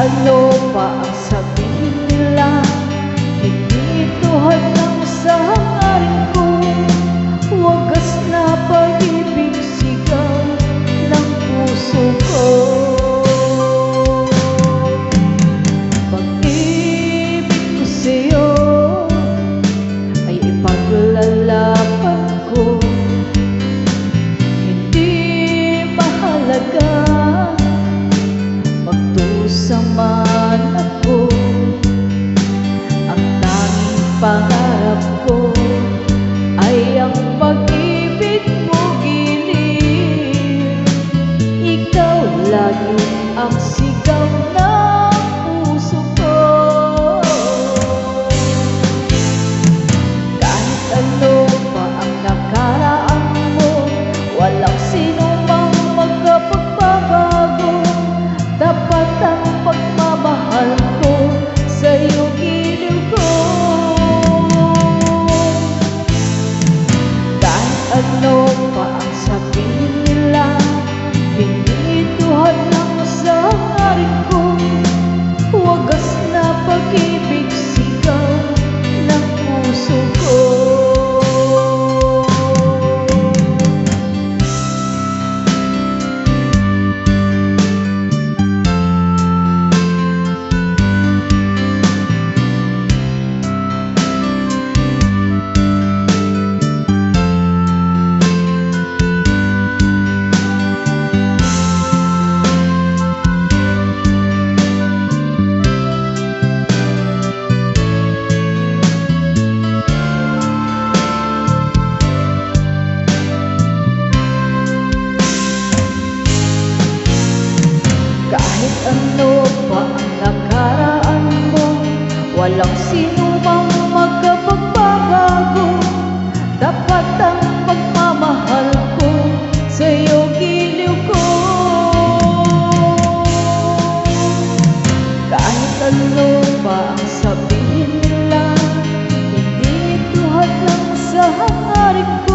ano pa ang Magdusa man ako. Ang tanging pangarap ko Ay ang pag-ibig mo giliw Ikaw lagi ang ng puso Kahit ano pa ang nakaraan mo? Walang sino mang magkapagbabago Dapat ang pagmamahal ko Sa'yo giliw ko. Kahit ano pa ang sabihin nila Hindi ito hadlang sa hangarin ko